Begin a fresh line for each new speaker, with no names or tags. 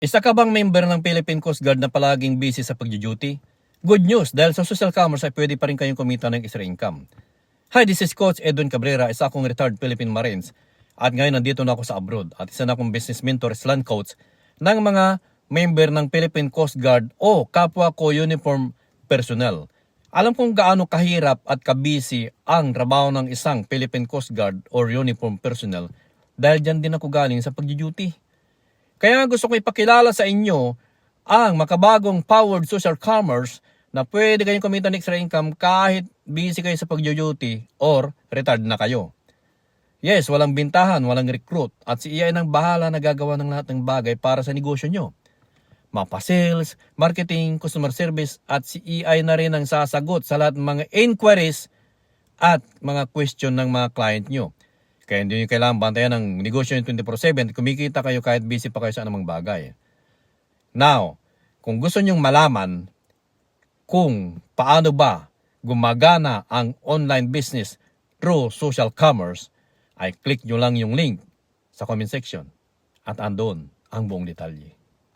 Isa ka bang member ng Philippine Coast Guard na palaging busy sa pag-duty? Good news dahil sa social commerce ay pwede pa rin kayong kumita ng extra income. Hi, this is Coach Edwin Cabrera, isa akong retired Philippine Marines at ngayon nandito na ako sa abroad at isa na akong business mentor slant coach ng mga member ng Philippine Coast Guard o kapwa ko uniform personnel. Alam kong gaano kahirap at kabisi ang trabaho ng isang Philippine Coast Guard or uniform personnel dahil dyan din ako galing sa pag-duty. Kaya gusto ko ipakilala sa inyo ang makabagong powered social commerce na pwede kayong kumita ng extra income kahit busy kayo sa pag-duty or retired na kayo. Yes, walang bintahan, walang recruit at si EI nang bahala na gagawa ng lahat ng bagay para sa negosyo nyo. Mapa sales, marketing, customer service at si EI na rin ang sasagot sa lahat ng mga inquiries at mga question ng mga client nyo. Kaya hindi nyo kailangan bantayan ng negosyo nyo 24-7. Kumikita kayo kahit busy pa kayo sa anumang bagay. Now, kung gusto nyong malaman kung paano ba gumagana ang online business through social commerce, ay click nyo lang yung link sa comment section at andon ang buong detalye.